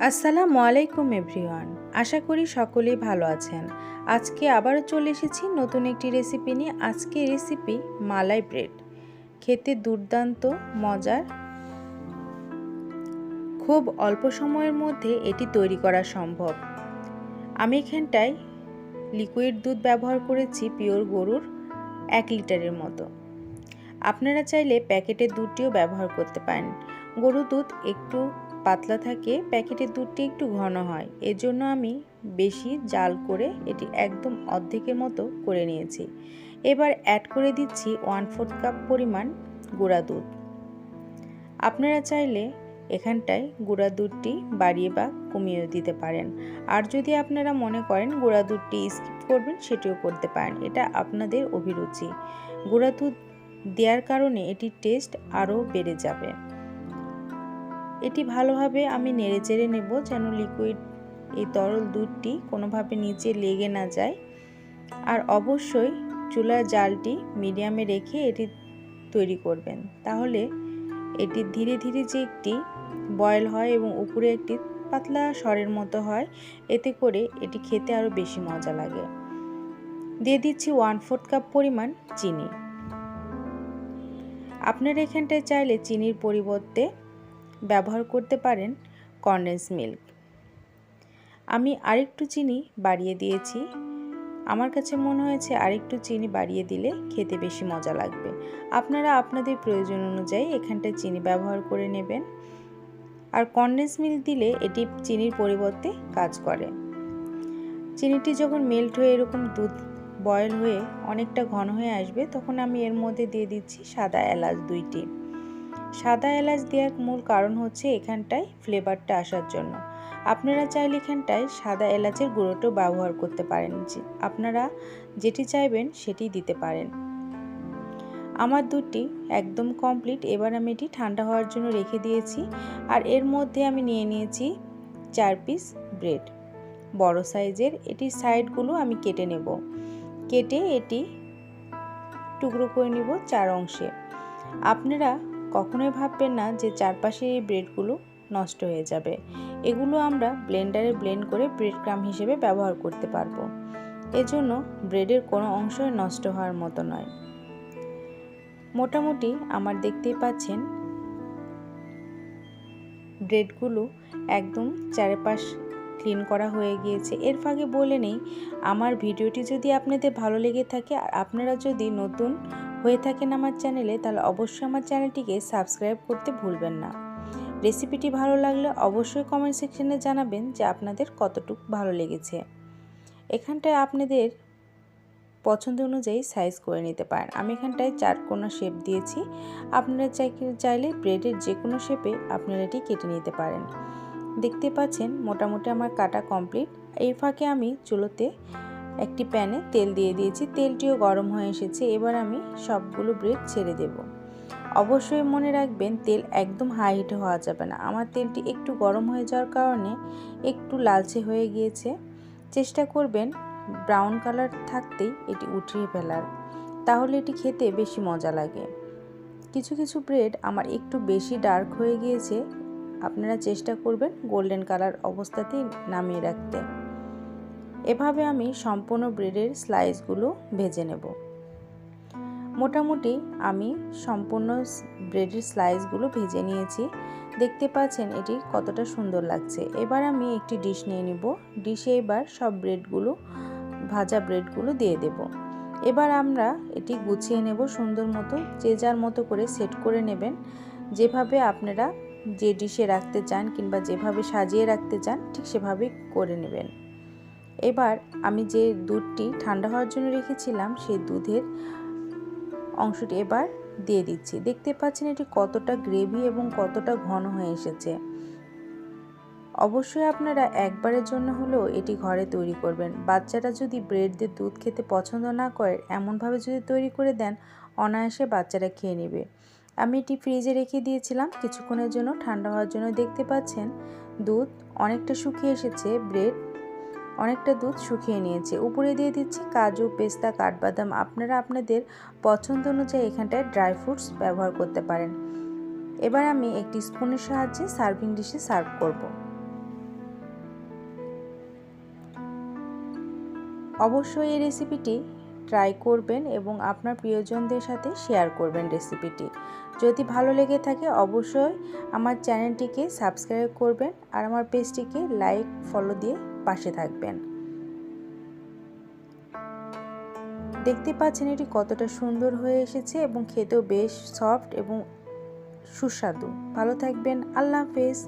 আসসালামু আলাইকুম এভরিওয়ান। আশা করি সকলেই ভালো আছেন। আজকে আবারও চলে এসেছি নতুন একটি রেসিপি নিয়ে। আজকে রেসিপি মালাই ব্রেড। খেতে দুর্দান্ত, মজার। খুব অল্প সময়ের মধ্যে এটি তৈরি করা সম্ভব। আমি এখানটায় লিকুইড দুধ ব্যবহার করেছি পিওর গরুর এক লিটারের মতো। আপনারা চাইলে প্যাকেটের দুধটিও ব্যবহার করতে পারেন। গরু দুধ একটু পাতলা থাকে প্যাকেটের দুধটি একটু ঘন হয়। এজন্য আমি বেশি জাল করে এটি একদম অর্ধেকের মতো করে নিয়েছি। এবার অ্যাড করে দিচ্ছি ওয়ান ফোর্থ কাপ পরিমাণ গুঁড়া দুধ। আপনারা চাইলে এখানটায় গুঁড়া দুধটি বাড়িয়ে বা কমিয়ে দিতে পারেন। আর যদি আপনারা মনে করেন গুঁড়া দুধটি স্কিপ করবেন, সেটিও করতে পারেন। এটা আপনাদের অভিরুচি। গুঁড়া দুধ দেওয়ার কারণে এটির টেস্ট আরও বেড়ে যাবে। এটি ভালোভাবে আমি নেড়ে চেড়ে নেব যেন লিকুইড এই তরল দুধটি কোনোভাবে নিচে লেগে না যায়। আর অবশ্যই চুলার জালটি মিডিয়ামে রেখে এটি তৈরি করবেন। তাহলে এটি ধীরে ধীরে যে একটি বয়েল হয় এবং উপরে একটি পাতলা স্বরের মতো হয়, এতে করে এটি খেতে আরও বেশি মজা লাগে। দিয়ে দিচ্ছি ওয়ান ফোর্থ কাপ পরিমাণ চিনি। আপনার এখানটায় চাইলে চিনির পরিবর্তে ব্যবহার করতে পারেন কন্ডেন্স মিল্ক। আমি আরেকটু চিনি বাড়িয়ে দিয়েছি। আমার কাছে মনে হয়েছে আরেকটু চিনি বাড়িয়ে দিলে খেতে বেশি মজা লাগবে। আপনারা আপনাদের প্রয়োজন অনুযায়ী এখানটায় চিনি ব্যবহার করে নেবেন। আর কন্ডেন্স মিল্ক দিলে এটি চিনির পরিবর্তে কাজ করে। চিনিটি যখন মেল্ট হয়ে এরকম দুধ বয়েল হয়ে অনেকটা ঘন হয়ে আসবে, তখন আমি এর মধ্যে দিয়ে দিচ্ছি সাদা এলাচ দুইটি। সাদা এলাচ দেওয়ার মূল কারণ হচ্ছে এখানটায় ফ্লেভারটা আসার জন্য। আপনারা চাইলে এখানটায় সাদা এলাচের গুঁড়োটাও ব্যবহার করতে পারেন। আপনারা যেটি চাইবেন সেটি দিতে পারেন। আমার দুধটি একদম কমপ্লিট এবার আমি এটি ঠান্ডা হওয়ার জন্য রেখে দিয়েছি। আর এর মধ্যে আমি নিয়ে নিয়েছি চার পিস ব্রেড বড় সাইজের এটির সাইডগুলো আমি কেটে নেব। কেটে এটি টুকরো করে নিব চার অংশে। আপনারা কখনোই ভাববেন না যে চারপাশের এই ব্রেডগুলো নষ্ট হয়ে যাবে। এগুলো আমরা ব্লেন্ডারে ব্লেন্ড করে ব্রেড ক্রাম হিসেবে ব্যবহার করতে পারব। এজন্য ব্রেডের কোনো অংশই নষ্ট হওয়ার মতো নয়। মোটামুটি আমার দেখতেই পাচ্ছেন, ব্রেডগুলো একদম চারপাশ ক্লিন করা হয়ে গিয়েছে। এর ফাঁকে বলে নেই, আমার ভিডিওটি যদি আপনাদের ভালো লেগে থাকে, আর আপনারা যদি নতুন হয়ে থাকেন আমার চ্যানেলে, তাহলে অবশ্যই আমার চ্যানেলটিকে সাবস্ক্রাইব করতে ভুলবেন না। রেসিপিটি ভালো লাগলে অবশ্যই কমেন্ট সেকশনে জানাবেন যে আপনাদের কতটুকু ভালো লেগেছে। এখানটায় আপনাদের পছন্দ অনুযায়ী সাইজ করে নিতে পারেন। আমি এখানটায় চার কোনা শেপ দিয়েছি। আপনারা চাইলে ব্রেডের যে কোনো শেপে আপনারা এটি কেটে নিতে পারেন। দেখতে পাচ্ছেন মোটামুটি আমার কাটা কমপ্লিট এই ফাঁকে আমি চুলোতে একটি প্যানে তেল দিয়ে দিয়েছি। তেলটিও গরম হয়ে এসেছে। এবার আমি সবগুলো ব্রেড ছেড়ে দেব। অবশ্যই মনে রাখবেন, তেল একদম হাই হিটে হওয়া যাবে না। আমার তেলটি একটু গরম হয়ে যাওয়ার কারণে একটু লালচে হয়ে গিয়েছে। চেষ্টা করবেন ব্রাউন কালার থাকতেই এটি উঠিয়ে ফেলার। তাহলে এটি খেতে বেশি মজা লাগে। কিছু কিছু ব্রেড আমার একটু বেশি ডার্ক হয়ে গিয়েছে। আপনারা চেষ্টা করবেন গোল্ডেন কালার অবস্থাতেই নামিয়ে রাখতে। এভাবে আমি সম্পূর্ণ ব্রেডের স্লাইসগুলো ভেজে নেব। মোটামুটি আমি সম্পূর্ণ ব্রেডের স্লাইসগুলো ভেজে নিয়েছি। দেখতে পাচ্ছেন এটি কতটা সুন্দর লাগছে। এবার আমি একটি ডিশ নিয়ে নিব। ডিশে এবার সব ব্রেডগুলো, ভাজা ব্রেডগুলো দিয়ে দেব। এবার আমরা এটি গুছিয়ে নেব সুন্দর মতো। যে যার মতো করে সেট করে নেবেন। যেভাবে আপনারা যে ডিশে রাখতে চান কিংবা যেভাবে সাজিয়ে রাখতে চান, ঠিক সেভাবেই করে নেবেন। এবার আমি যে দুধটি ঠান্ডা হওয়ার জন্য রেখেছিলাম, সেই দুধের অংশটি এবার দিয়ে দিচ্ছি। দেখতে পাচ্ছেন এটি কতটা গ্রেভি এবং কতটা ঘন হয়ে এসেছে। অবশ্যই আপনারা একবারের জন্য হলেও এটি ঘরে তৈরি করবেন। বাচ্চারা যদি ব্রেড দিয়ে দুধ খেতে পছন্দ না করে, এমনভাবে যদি তৈরি করে দেন, অনায়াসে বাচ্চারা খেয়ে নেবে। আমি এটি ফ্রিজে রেখে দিয়েছিলাম। কিছুক্ষণের জন্য ঠান্ডা হওয়ার জন্য দেখতে পাচ্ছেন দুধ অনেকটা শুকিয়ে এসেছে। ব্রেড অনেকটা দুধ শুকিয়ে নিয়েছে। উপরে দিয়ে দিচ্ছি কাজু, পেস্তা, কাঠবাদাম। আপনারা আপনাদের পছন্দ অনুযায়ী এখানটায় ড্রাই ফ্রুটস ব্যবহার করতে পারেন। এবার আমি একটি স্পুনের সাহায্যে সার্ভিং ডিশে সার্ভ করব। অবশ্যই এই রেসিপিটি ট্রাই করবেন এবং আপনার প্রিয়জনদের সাথে শেয়ার করবেন রেসিপিটি। যদি ভালো লেগে থাকে অবশ্যই আমার চ্যানেলটিকে সাবস্ক্রাইব করবেন আর আমার পেজটিকে লাইক, ফলো দিয়ে পাশে থাকবেন। দেখতে পাচ্ছেন এটি কতটা সুন্দর হয়ে এসেছে এবং খেতেও বেশ সফট এবং সুস্বাদু। ভালো থাকবেন। আল্লাহ হাফেজ।